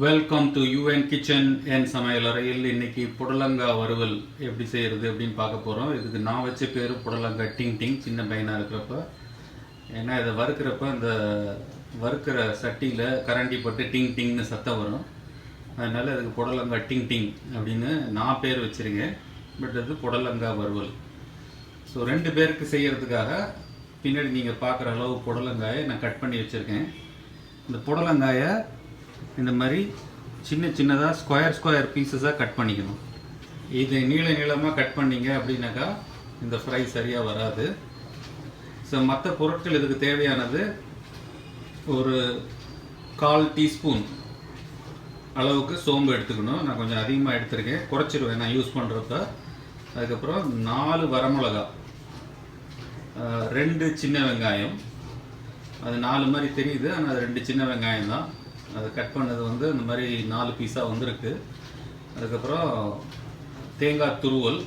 Welcome to U N kitchen என் சமையல் அறையில் இன்னைக்கு புடலங்காய் வறுவல் எப்படி செய்யறது அப்படின்னு பார்க்க போகிறோம் இதுக்கு நான் வச்ச பேர் புடலங்காய் டிங் டிங் சின்ன பையனாக இருக்கிறப்ப. ஏன்னா இதை வறுக்கிறப்ப அந்த வறுக்கிற சட்டியில் கரண்டி பட்டு டிங் டிங்னு சத்தம் வரும். அதனால் இதுக்கு புடலங்காய் டிங் டிங் அப்படின்னு நான் பேர் வச்சிருக்கேன். பட் அது புடலங்காய் வறுவல். ஸோ ரெண்டு பேருக்கு செய்கிறதுக்காக பின்னாடி நீங்கள் பார்க்குற அளவு புடலங்காயை நான் கட் பண்ணி வச்சுருக்கேன். இந்த புடலங்காயை இந்த மாதிரி சின்ன சின்னதாக ஸ்கொயர் ஸ்கொயர் பீசஸாக கட் பண்ணிக்கணும். இது நீள நீளமாக கட் பண்ணீங்க அப்படின்னாக்கா இந்த ஃப்ரை சரியாக வராது. ஸோ மற்ற பொருட்கள் இதுக்கு தேவையானது ஒரு கால் டீஸ்பூன் அளவுக்கு சோம்பு எடுத்துக்கணும். நான் கொஞ்சம் அதிகமாக எடுத்திருக்கேன். குறைச்சிருவேன். நான் யூஸ் பண்ணுறப்ப அதுக்கப்புறம் நாலு வரமிளகா. ரெண்டு சின்ன வெங்காயம். அது நாலு மாதிரி தெரியுது. ஆனால் அது ரெண்டு சின்ன வெங்காயம் தான். அது கட் பண்ணது வந்து இந்த மாதிரி நாலு பீஸாக வந்திருக்கு. அதுக்கப்புறம் தேங்காய் துருவல்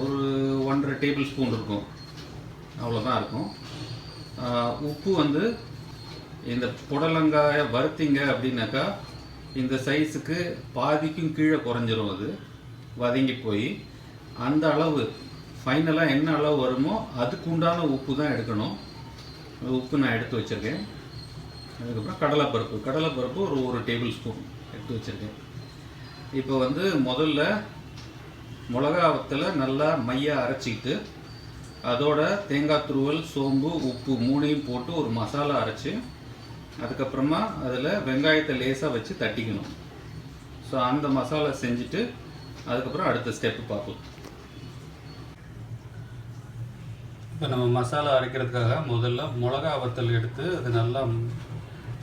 ஒரு ஒன்றரை டேபிள் ஸ்பூன் இருக்கும். அவ்வளோதான் இருக்கும். உப்பு வந்து இந்த புடலங்காயை வறுத்தீங்க அப்படின்னாக்கா இந்த சைஸுக்கு பாதிக்கும் கீழே குறைஞ்சிரும் அது. வதங்கி போய் அந்த அளவு ஃபைனலாக என்ன அளவு வருமோ அதுக்கு உண்டான உப்பு தான் எடுக்கணும். அந்த உப்பு நான் எடுத்து வச்சுருக்கேன். அதுக்கப்புறம் கடலைப்பருப்பு. கடலைப்பருப்பு ஒரு ஒரு டேபிள் ஸ்பூன் எடுத்து வச்சுருக்கேன். இப்போ வந்து முதல்ல மிளகா வத்தலை நல்லா மையாக அரைச்சிக்கிட்டு அதோட தேங்காய் துருவல் சோம்பு உப்பு மூணையும் போட்டு ஒரு மசாலா அரைச்சி அதுக்கப்புறமா அதில் வெங்காயத்தை லேசாக வச்சு தட்டிக்கணும். ஸோ அந்த மசாலா செஞ்சுட்டு அதுக்கப்புறம் அடுத்த ஸ்டெப்பு பார்ப்போம். இப்போ நம்ம மசாலா அரைக்கிறதுக்காக முதல்ல மிளகா வத்தல் எடுத்து அது நல்லா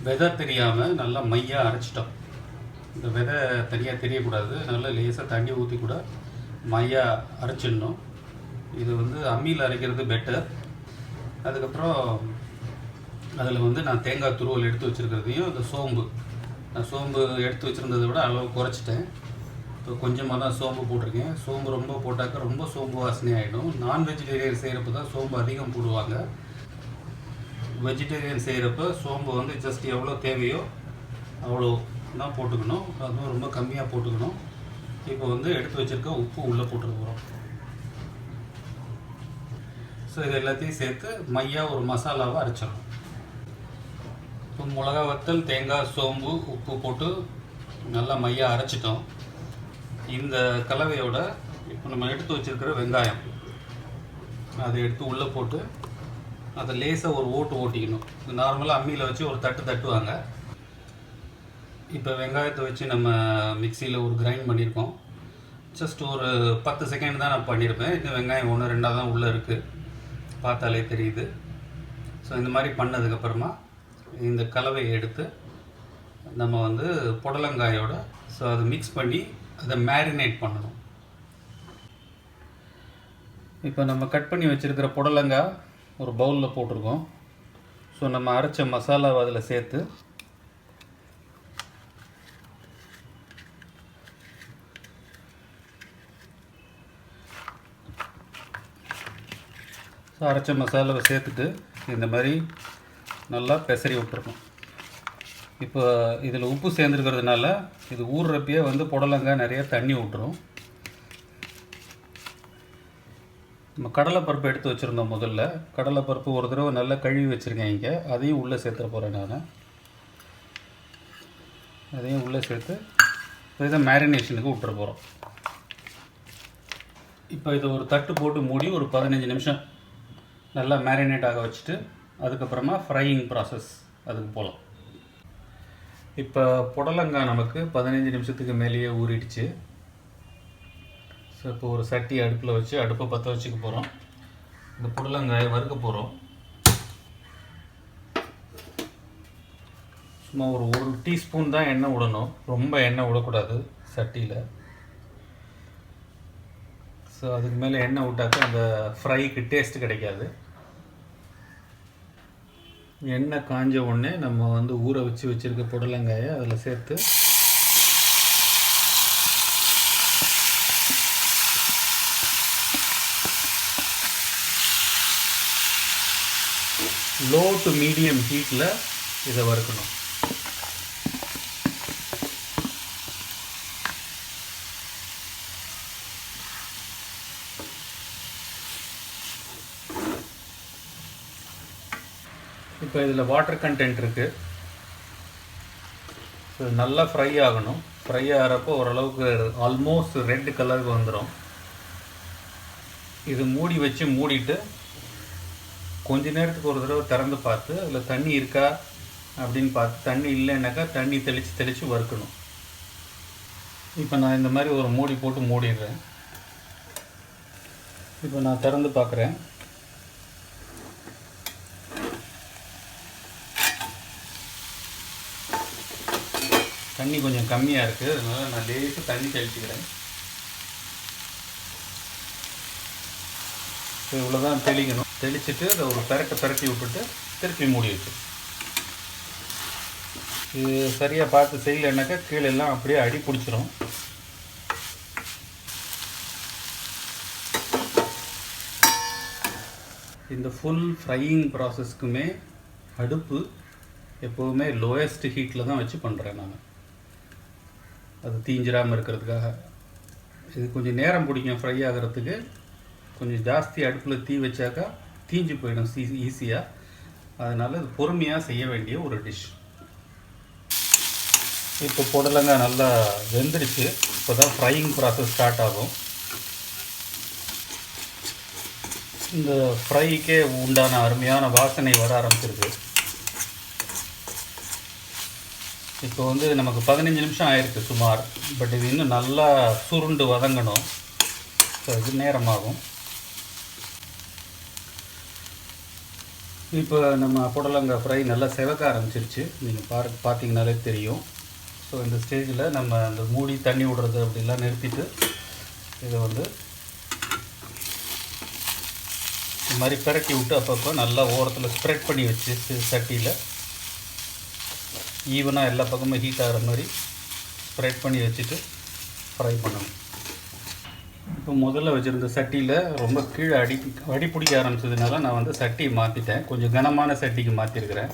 விதை தெரியாமல் நல்லா மையாக அரைச்சிட்டோம். இந்த விதை தனியாக தெரியக்கூடாது. நல்லா லேசாக தண்ணி ஊற்றி கூட மையாக அரைச்சிடணும். இது வந்து அம்மியில் அரைக்கிறது பெட்டர் அதுக்கப்புறம் அதில் வந்து நான் தேங்காய் துருவல் எடுத்து வச்சுருக்கிறதையும் இந்த சோம்பு. நான் சோம்பு எடுத்து வச்சுருந்ததை விட அளவு குறைச்சிட்டேன். இப்போ கொஞ்சமாக தான் சோம்பு போட்டிருக்கேன். சோம்பு ரொம்ப போட்டாக்க ரொம்ப சோம்பு வாசனை ஆகிடும் நான் வெஜிடேரியன் செய்கிறப்ப தான் சோம்பு அதிகம் போடுவாங்க. வெஜிடேரியன் செய்கிறப்ப சோம்பு வந்து ஜஸ்ட் எவ்வளோ தேவையோ அவ்வளோ தான் போட்டுக்கணும். அதுவும் ரொம்ப கம்மியாக போட்டுக்கணும். இப்போ வந்து எடுத்து வச்சிருக்க உப்பு உள்ளே போட்டுக்க போகிறோம் ஸோ இது எல்லாத்தையும் சேர்த்து மையாக ஒரு மசாலாவை அரைச்சிடணும். இப்போ மிளகா வத்தல் தேங்காய் சோம்பு உப்பு போட்டு நல்லா மையாக அரைச்சிட்டோம். இந்த கலவையோட இப்போ நம்ம எடுத்து வச்சிருக்கிற வெங்காயம் அதை எடுத்து உள்ளே போட்டு அதை லேசாக ஒரு ஓட்டு ஓட்டிக்கணும். நார்மலாக அம்மியில் வச்சு ஒரு தட்டு தட்டுவாங்க. இப்போ வெங்காயத்தை வச்சு நம்ம மிக்சியில் ஒரு கிரைண்ட் பண்ணியிருக்கோம் ஜஸ்ட் ஒரு பத்து செகண்ட் தான் நான் பண்ணியிருப்பேன் இந்த வெங்காயம் ஒன்று ரெண்டாக தான் உள்ளே இருக்குது பார்த்தாலே தெரியுது. ஸோ இந்த மாதிரி பண்ணதுக்கப்புறமா இந்த கலவையை எடுத்து நம்ம வந்து புடலங்காயோட ஸோ அதை மிக்ஸ் பண்ணி அதை மேரினேட் பண்ணணும். இப்போ நம்ம கட் பண்ணி வச்சுருக்கிற புடலங்காய் ஒரு பவுலில் போட்டிருக்கோம். ஸோ நம்ம அரைச்ச மசாலாவை அதில் சேர்த்து ஸோ அரைச்ச மசாலாவை சேர்த்துட்டு இந்த மாதிரி நல்லா பெசரி விட்டுருக்கோம் இப்போ இதில் உப்பு சேர்ந்துருக்கிறதுனால இது ஊறுறப்பயே வந்து புடலங்காய் நிறைய தண்ணி விட்டுரும் நம்ம கடலைப்பருப்பு எடுத்து வச்சுருந்தோம் முதல்ல. கடலைப்பருப்பு ஒரு தடவை நல்லா கழுவி வச்சுருக்கேன் இங்கே. அதையும் உள்ளே சேர்த்துட போகிறேன் நான். அதையும் உள்ளே சேர்த்து இப்போ இதை மேரினேஷனுக்கு விட்டுற போகிறோம் இப்போ இதை ஒரு தட்டு போட்டு மூடி ஒரு பதினஞ்சு நிமிஷம் நல்லா மேரினேட் ஆக வச்சுட்டு அதுக்கப்புறமா ஃப்ரையிங் ப்ராசஸ் அதுக்கு போகலாம் இப்போ புடலங்காய் நமக்கு பதினஞ்சு நிமிஷத்துக்கு மேலேயே ஊறிடுச்சு. ஸோ இப்போ ஒரு சட்டி அடுப்பில் வச்சு அடுப்பை பற்ற வச்சுக்க போகிறோம். இந்த புடலங்காயை வறுக்க போகிறோம். சும்மா ஒரு ஒரு டீஸ்பூன் தான் எண்ணெய் விடணும். ரொம்ப எண்ணெய் விடக்கூடாது சட்டியில். ஸோ அதுக்கு மேலே எண்ணெய் விட்டாக்க அந்த ஃப்ரைக்கு டேஸ்ட் கிடைக்காது. எண்ணெய் காஞ்ச உடனே நம்ம வந்து ஊற வச்சு வச்சுருக்க புடலங்காயை அதில் சேர்த்து லோ டு மீடியம் ஹீட்டில் இதை வறுக்கணும். இப்போ இதில் வாட்டர் கண்டென்ட் இருக்குது ஸோ நல்லா ஃப்ரை ஆகணும். ஃப்ரை ஆகிறப்போ ஓரளவுக்கு ஆல்மோஸ்ட் ரெட் கலருக்கு வந்துடும் இது மூடி வச்சு மூடிட்டு கொஞ்ச நேரத்துக்கு ஒரு தடவை திறந்து பார்த்து அதில் தண்ணி இருக்கா? அப்படின்னு பார்த்து தண்ணி இல்லைன்னாக்கா தண்ணி தெளித்து தெளித்து வறுக்கணும். இப்போ நான் இந்த மாதிரி ஒரு மூடி போட்டு மூடிடுறேன். இப்போ நான் திறந்து பார்க்குறேன். தண்ணி கொஞ்சம் கம்மியாக இருக்குது அதனால் நான் லேசாக தண்ணி தெளிச்சுக்கிறேன். இவ்வளோ தான் தெளிக்கணும். தெளிச்சுட்டு அதை ஒரு பெரட்டை பெரட்டி விட்டுட்டு திருப்பி மூடி வச்சு இது சரியாக பார்த்து செய்யலைன்னாக்கா கீழே எல்லாம் அப்படியே அடி பிடிச்சிரும். இந்த ஃபுல் ஃப்ரையிங் ப்ராசஸ்க்குமே அடுப்பு எப்போவுமே லோயஸ்ட் ஹீட்டில் தான் வச்சு பண்ணுறேன் நான். அது தீஞ்சிராமல் இருக்கிறதுக்காக. இது கொஞ்சம் நேரம் பிடிக்கும் ஃப்ரை ஆகிறதுக்கு. கொஞ்சம் ஜாஸ்தி அடுப்பில் தீ வச்சாக்கா தீஞ்சு போயிடும் ஈ ஈஸியாக அதனால் இது பொறுமையாக செய்ய வேண்டிய ஒரு டிஷ் இப்போ புடலங்காய் நல்லா வெந்துடுச்சு இப்போ தான் ஃப்ரையிங் ப்ராசஸ் ஸ்டார்ட் ஆகும். இந்த ஃப்ரைக்கே உண்டான அருமையான வாசனை வர ஆரம்பிச்சிருக்கு இப்போ வந்து நமக்கு பதினஞ்சு நிமிஷம் ஆயிருக்கு சுமார். பட் இது இன்னும் நல்லா சுருண்டு வதங்கணும். ஸோ இது நேரமாகும். இப்போ நம்ம புடலங்காய் ஃப்ரை நல்லா செவக்க ஆரம்பிச்சிருச்சு. நீங்கள் பாரு பார்த்தீங்கனாலே தெரியும். ஸோ இந்த ஸ்டேஜில் நம்ம அந்த மூடி தண்ணி விடுறது அப்படிலாம் நிறுத்திட்டு இதை வந்து இந்த மாதிரி பிரட்டி விட்டு அப்பப்போ நல்லா ஓரத்தில் ஸ்ப்ரெட் பண்ணி வச்சு சட்டியில். ஈவனாக எல்லா பக்கமும் ஹீட் ஆகிற மாதிரி ஸ்ப்ரெட் பண்ணி வச்சுட்டு ஃப்ரை பண்ணணும். இப்போ முதல்ல வச்சுருந்த சட்டியில் ரொம்ப கீழே அடி அடி பிடிக்க ஆரம்பிச்சதுனால நான் வந்து சட்டியை மாற்றிட்டேன் கொஞ்சம் கனமான சட்டிக்கு மாற்றிருக்கிறேன்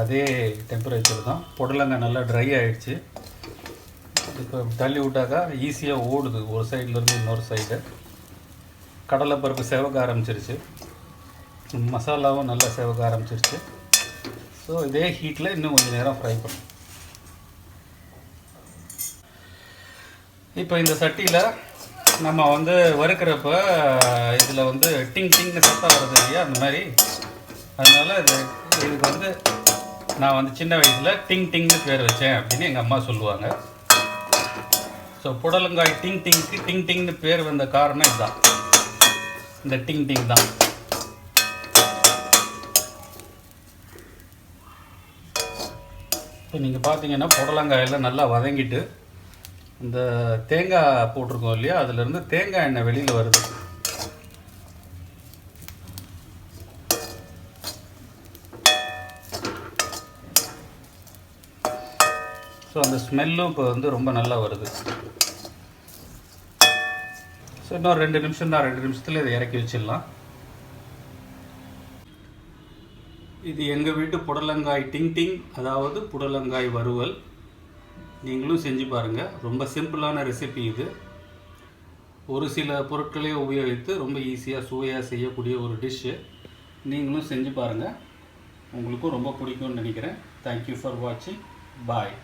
அதே டெம்பரேச்சர் தான். புடலங்காய் நல்லா ட்ரை ஆகிடுச்சு இப்போ தள்ளி விட்டாக்கா ஈஸியாக ஓடுது. ஒரு சைட்லேருந்து இன்னொரு சைடு கடலைப்பருப்பு செவக்க ஆரம்பிச்சிருச்சு. மசாலாவும் நல்லா செவக்க ஆரம்பிச்சிருச்சு. ஸோ இதே ஹீட்டில் இன்னும் கொஞ்சம் நேரம் ஃப்ரை பண்ணும் இப்போ இந்த சட்டியில் நம்ம வந்து வறுக்கிறப்ப இதில் வந்து டிங் டிங்னு சத்தம் வருது இல்லையா அந்த மாதிரி. அதனால் இது இதுக்கு வந்து நான் வந்து சின்ன வயசில் டிங் டிங்னு பேர் வச்சேன் அப்படின்னு எங்கள் அம்மா சொல்லுவாங்க. ஸோ புடலங்காய் டிங் டிங்க்கு டிங் டிங்னு பேர் வந்த காரணம் இதுதான். இந்த டிங் டிங் தான். இப்போ நீங்கள் பார்த்தீங்கன்னா புடலங்காயெல்லாம் நல்லா வதங்கிட்டு இந்த தேங்காய் போட்டிருக்கோம் இல்லையா? அதுலேருந்து தேங்காய் எண்ணெய் வெளியில் வருது. ஸோ அந்த ஸ்மெல்லும் இப்போ வந்து ரொம்ப நல்லா வருது. ஸோ இன்னும் ரெண்டு நிமிஷம் தான் ரெண்டு நிமிஷத்தில் இதை இறக்கி வச்சிடலாம். இது எங்கள் வீட்டு புடலங்காய் டிங் டிங் அதாவது புடலங்காய் வறுவல். நீங்களும் செஞ்சு பாருங்கள் ரொம்ப சிம்பிளான ரெசிபி இது. ஒரு சில பொருட்களே உபயோகித்து ரொம்ப ஈஸியாக சுவையாக செய்யக்கூடிய ஒரு டிஷ்ஷு நீங்களும் செஞ்சு பாருங்கள் உங்களுக்கும் ரொம்ப பிடிக்கும்னு நினைக்கிறேன். தேங்க்யூ ஃபார் வாட்சிங் பாய்